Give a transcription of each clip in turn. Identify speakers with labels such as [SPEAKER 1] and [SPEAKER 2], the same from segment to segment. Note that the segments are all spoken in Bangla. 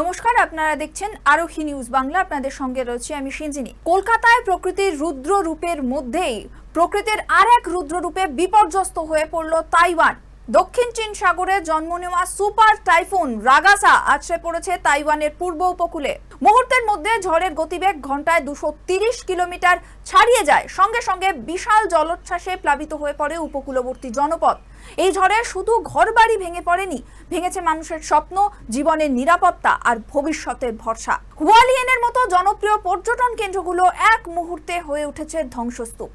[SPEAKER 1] নমস্কার, আপনারা দেখছেন আরোহী নিউজ বাংলা। আপনাদের সঙ্গে রয়েছে আমি সিঞ্জিনী। কলকাতায় প্রকৃতির রুদ্র রূপের মধ্যেই প্রকৃতির আর এক রুদ্র রূপে বিপর্যস্ত হয়ে পড়ল তাইওয়ান। দক্ষিণ চীন সাগরে জন্ম নেওয়া সুপার টাইফুন রাগাসা আছড়ে পড়েছে তাইওয়ানের পূর্ব উপকূলে। মুহূর্তের মধ্যে ঝড়ের গতিবেগ ঘন্টায় দুশো কিলোমিটার ছাড়িয়ে যায়। সঙ্গে সঙ্গে বিশাল জলোচ্ছ্বাসে প্লাবিত হয়ে পড়ে উপকূলবর্তী জনপদ। এই ঝড়ে শুধু ঘরবাড়ি ভেঙে পড়েনি, ভেঙেছে মানুষের স্বপ্ন, জীবনের নিরাপত্তা আর ভবিষ্যতের ভরসা। হুয়ালিয়েনের মতো জনপ্রিয় পর্যটন কেন্দ্রগুলো এক মুহূর্তে হয়ে উঠেছে ধ্বংসস্তূপ।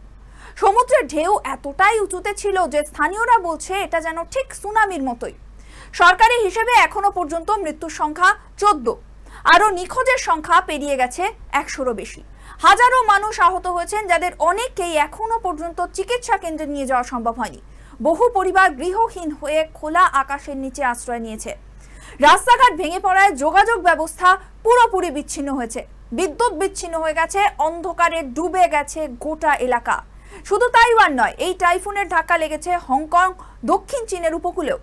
[SPEAKER 1] সমুদ্রের ঢেউ এতটাই উঁচুতে ছিল যে স্থানীয়রা বলছে এটা যেন ঠিক সুনামির মতোই। সরকারি হিসেবে এখনও পর্যন্ত মৃত্যুর সংখ্যা চোদ্দ। আরও নিখোঁজের সংখ্যা পেরিয়ে গেছে একশোরও বেশি। হাজারো মানুষ আহত হয়েছেন যাদের অনেককেই এখনও পর্যন্ত চিকিৎসা কেন্দ্রে নিয়ে যাওয়া সম্ভব হয়নি। বহু পরিবার গৃহহীন হয়ে খোলা আকাশের নিচে আশ্রয় নিয়েছে। রাস্তাঘাট ভেঙে পড়ায় যোগাযোগ ব্যবস্থা পুরোপুরি বিচ্ছিন্ন হয়েছে। বিদ্যুৎ বিচ্ছিন্ন হয়ে গেছে, অন্ধকারে ডুবে গেছে গোটা এলাকা। শুধু তাইওয়ান নয়, এই টাইফুনের ধাক্কা লেগেছে হংকং, দক্ষিণ চীনের উপকূলেও।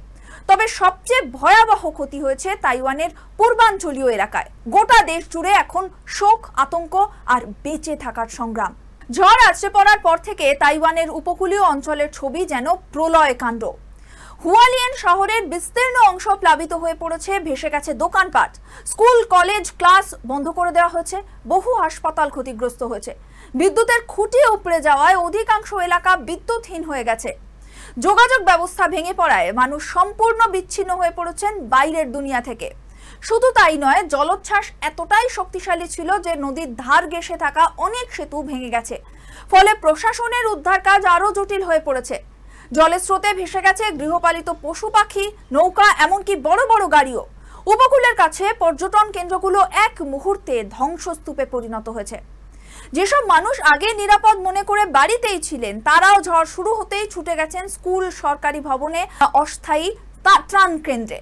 [SPEAKER 1] তবে সবচেয়ে ভয়াবহ ক্ষতি হয়েছে তাইওয়ানের পূর্বাঞ্চলীয় এলাকায়। গোটা দেশ জুড়ে এখন শোক, আতঙ্ক আর বেঁচে থাকার সংগ্রাম। ঝড় আছড়ে পড়ার পর থেকে তাইওয়ানের উপকূলীয় অঞ্চলের ছবি যেন প্রলয় কাণ্ড হুয়ালিয়েন শহরের বিস্তীর্ণ অংশ প্লাবিত হয়ে পড়েছে, ভেসে গেছে দোকানপাট। স্কুল, কলেজ, ক্লাস বন্ধ করে দেওয়া হয়েছে, বহু হাসপাতাল ক্ষতিগ্রস্ত হয়েছে। বিদ্যুতের খুঁটি উপড়ে যাওয়ায় অধিকাংশ এলাকা বিদ্যুৎহীন হয়ে গেছে। যোগাযোগ ব্যবস্থা ভেঙে পড়ায় মানুষ সম্পূর্ণ বিচ্ছিন্ন হয়ে পড়েছেন বাইরের দুনিয়া থেকে। শুধু তাই নয়, জলোচ্ছ্বাস এতটাই শক্তিশালী ছিল যে নদীর ধার ঘেঁষে থাকা অনেক সেতু ভেঙে গেছে। ফলে প্রশাসনের উদ্ধার কাজ আরও জটিল হয়ে পড়েছে। জলের স্রোতে ভেসে গেছে গৃহপালিত পশু পাখি, নৌকা, এমনকি বড় বড় গাড়িও। উপকূলের কাছে পর্যটন কেন্দ্রগুলো এক মুহূর্তে ধ্বংসস্তূপে পরিণত হয়েছে। যেসব মানুষ আগে নিরাপদ মনে করে বাড়িতেই ছিলেন, তারাও ঝড় শুরু হতেই ছুটে গেছেন স্কুল, সরকারি ভবনে অস্থায়ী ত্রাণ কেন্দ্রে।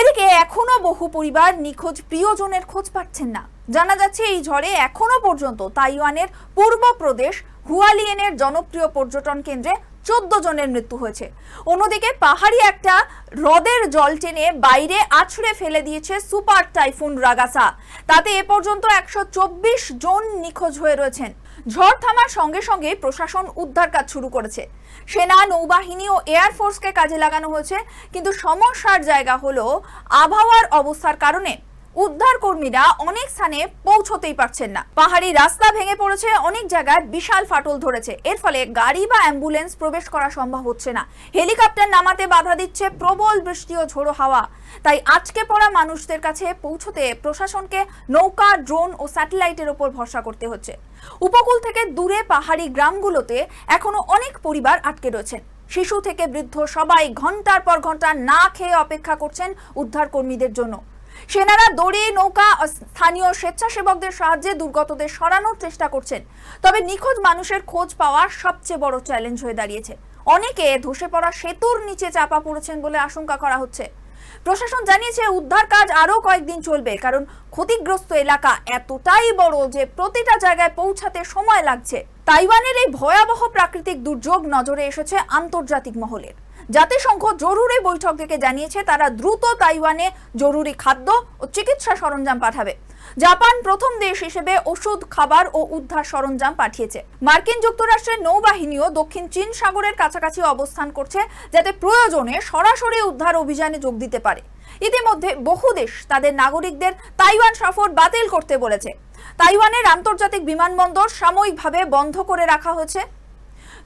[SPEAKER 1] এদিকে এখনও বহু পরিবার নিখোঁজ প্রিয়জনের খোঁজ পাচ্ছেন না। জানা যাচ্ছে, এই ঝড়ে এখনও পর্যন্ত তাইওয়ানের পূর্ব প্রদেশ হুয়ালিয়েনের জনপ্রিয় পর্যটন কেন্দ্রে চোদ্দ জনের মৃত্যু হয়েছে। অন্যদিকে পাহাড়ি একটা হ্রদের জল টেনে বাইরে আছড়ে ফেলে দিয়েছে সুপার টাইফুন রাগাসা। তাতে এ পর্যন্ত একশো চব্বিশ জন নিখোঁজ হয়ে রয়েছেন। ঝড় থামার সঙ্গে সঙ্গে প্রশাসন উদ্ধার কাজ শুরু করেছে। সেনা, নৌবাহিনী ও এয়ারফোর্সকে কাজে লাগানো হয়েছে, কিন্তু সমস্যার জায়গা হলো আবহাওয়ার অবস্থার কারণে। উদ্ধার কর্মীরা অনেক স্থানে পৌঁছতেই পারছেন না। পাহাড়ি রাস্তা ভেঙে পড়েছে, অনেক জায়গায় বিশাল ফাটল ধরেছে। এর ফলে গাড়ি বা অ্যাম্বুলেন্স প্রবেশ করা সম্ভব হচ্ছে না। হেলিকপ্টার নামাতে বাধা দিচ্ছে প্রবল বৃষ্টি ও ঝোড়ো হাওয়া। তাই আজকে পড়া মানুষদের কাছে পৌঁছতে প্রশাসনকে নৌকা, ড্রোন ও স্যাটেলাইটের ওপর ভরসা করতে হচ্ছে। উপকূল থেকে দূরে পাহাড়ি গ্রামগুলোতে এখনও অনেক পরিবার আটকে রয়েছেন শিশু থেকে বৃদ্ধ সবাই ঘণ্টার পর ঘণ্টা না খেয়ে অপেক্ষা করছেন উদ্ধার কর্মীদের জন্য। সেনারা দড়ি, নৌকা স্থানীয় স্বেচ্ছাসেবকদের সাহায্যে দুর্গতদের সরানোর চেষ্টা করছেন। তবে নিখোঁজ মানুষের খোঁজ পাওয়া সবচেয়ে বড় চ্যালেঞ্জ হয়ে দাঁড়িয়েছে। অনেকে ধসে পড়া সেতুর নিচে চাপা পড়েছেন বলে আশঙ্কা করা হচ্ছে। প্রশাসন জানিয়েছে, উদ্ধার কাজ আরও কয়েকদিন চলবে, কারণ ক্ষতিগ্রস্ত এলাকা এতটাই বড় যে প্রতিটা জায়গায় পৌঁছাতে সময় লাগছে। তাইওয়ানের এই ভয়াবহ প্রাকৃতিক দুর্যোগ নজরে এসেছে আন্তর্জাতিক মহলের। জাতিসংঘ জরুরি বৈঠক থেকে জানিয়েছে, তারা দ্রুত তাইওয়ানে জরুরি খাদ্য ও চিকিৎসা সরঞ্জাম পাঠাবে। জাপান প্রথম দেশ হিসেবে ওষুধ, খাবার ও উদ্ধার সরঞ্জাম পাঠিয়েছে। মার্কিন যুক্তরাষ্ট্রের নৌবাহিনীও দক্ষিণ চীন সাগরের কাছাকাছি অবস্থান করছে, যাতে প্রয়োজনে সরাসরি উদ্ধার অভিযানে যোগ দিতে পারে। ইতিমধ্যে বহু দেশ তাদের নাগরিকদের তাইওয়ান সফর বাতিল করতে বলেছে। তাইওয়ানের আন্তর্জাতিক বিমানবন্দর সাময়িকভাবে বন্ধ করে রাখা হয়েছে।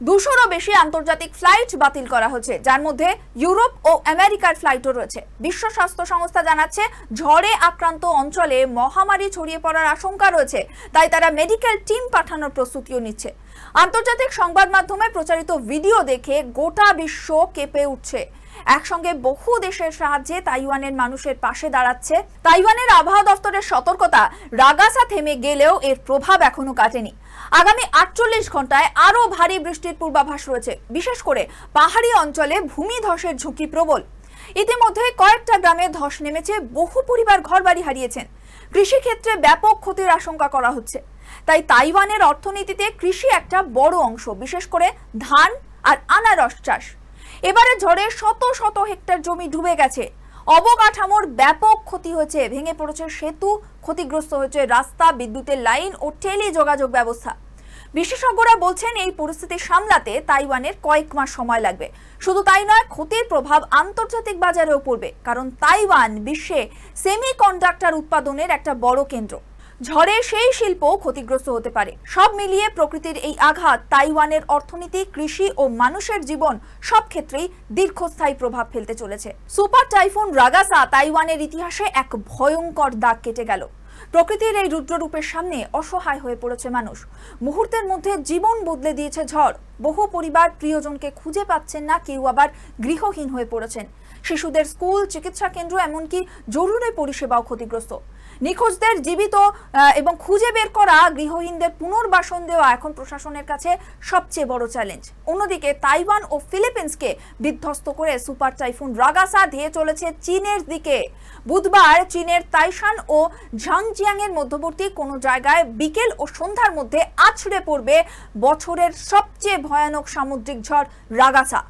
[SPEAKER 1] দুশোরও বেশি আন্তর্জাতিক ফ্লাইট বাতিল করা হচ্ছে, যার মধ্যে ইউরোপ ও আমেরিকার ফ্লাইটও রয়েছে। বিশ্ব স্বাস্থ্য সংস্থা জানাচ্ছে, ঝড়ে আক্রান্ত অঞ্চলে মহামারী ছড়িয়ে পড়ার আশঙ্কা রয়েছে, তাই তারা মেডিকেল টিম পাঠানোর প্রস্তুতিও নিচ্ছে। আন্তর্জাতিক সংবাদ মাধ্যমে প্রচারিত ভিডিও দেখে গোটা বিশ্ব কেঁপে উঠছে। একসঙ্গে বহু দেশের সাহায্যে তাইওয়ানের মানুষের পাশে দাঁড়াচ্ছে। তাইওয়ানের আবহাওয়া দফতরের সতর্কতা রাগাসা থেমে গেলেও এর প্রভাব এখনও কাটেনি। আগামী আটচল্লিশ ঘন্টায় আরও ভারী বৃষ্টির পূর্বাভাস রয়েছে। বিশেষ করে পাহাড়ি অঞ্চলে ভূমি ধসের ঝুঁকি প্রবল। ইতিমধ্যে কয়েকটা গ্রামে ধস নেমেছে, বহু পরিবার ঘরবাড়ি হারিয়েছেন। কৃষিক্ষেত্রে ব্যাপক ক্ষতির আশঙ্কা করা হচ্ছে। তাই তাইওয়ানের অর্থনীতিতে কৃষি একটা বড় অংশ, বিশেষ করে ধান আর আনারস চাষ। এবারে ঝড়ে শত শত হেক্টর জমি ডুবে গেছে। অবকাঠামোর ব্যাপক ক্ষতি হয়েছে। ভেঙে পড়েছে সেতু, ক্ষতিগ্রস্ত হয়েছে রাস্তা, বিদ্যুতের লাইন ও টেলি যোগাযোগ ব্যবস্থা। বিশেষজ্ঞরা বলছেন, এই পরিস্থিতি সামলাতে তাইওয়ানের কয়েক মাস সময় লাগবে। শুধু তাই নয়, ক্ষতির প্রভাব আন্তর্জাতিক বাজারেও পড়বে, কারণ তাইওয়ান বিশ্বে সেমিকন্ডাক্টর উৎপাদনের একটা বড় কেন্দ্র। ঝড়ে সেই শিল্প ক্ষতিগ্রস্ত হতে পারে। সব মিলিয়ে প্রকৃতির এই আঘাত তাইওয়ানের অর্থনীতি, কৃষি ও মানুষের জীবন সব ক্ষেত্রেই দীর্ঘস্থায়ী প্রভাব ফেলতে চলেছে। সুপার টাইফুন রাগাসা তাইওয়ানের ইতিহাসে এক ভয়ঙ্কর দাগ কেটে গেল। প্রকৃতির এই রুদ্ররূপের সামনে অসহায় হয়ে পড়েছে মানুষ। মুহূর্তের মধ্যে জীবন বদলে দিয়েছে ঝড়। বহু পরিবার প্রিয়জনকে খুঁজে পাচ্ছেন না, কেউ আবার গৃহহীন হয়ে পড়েছেন। শিশুদের স্কুল, চিকিৎসা কেন্দ্র, এমনকি জরুরি পরিষেবাও ক্ষতিগ্রস্ত। নিখোঁজদের জীবিত এবং খুঁজে বের করা গৃহহীনদের পুনর্বাসন দেওয়া এখন প্রশাসনের কাছে সবচেয়ে বড় চ্যালেঞ্জ। অন্যদিকে তাইওয়ান ও ফিলিপিন্সকে বিধ্বস্ত করে সুপার টাইফুন রাগাসা ধেয়ে চলেছে চীনের দিকে। বুধবার চীনের তাইশান ও ঝাংজিয়াং এর মধ্যবর্তী কোনো জায়গায় বিকেল ও সন্ধ্যার মধ্যে আছড়ে পড়বে বছরের সবচেয়ে ভয়ানক সামুদ্রিক ঝড় রাগাসা।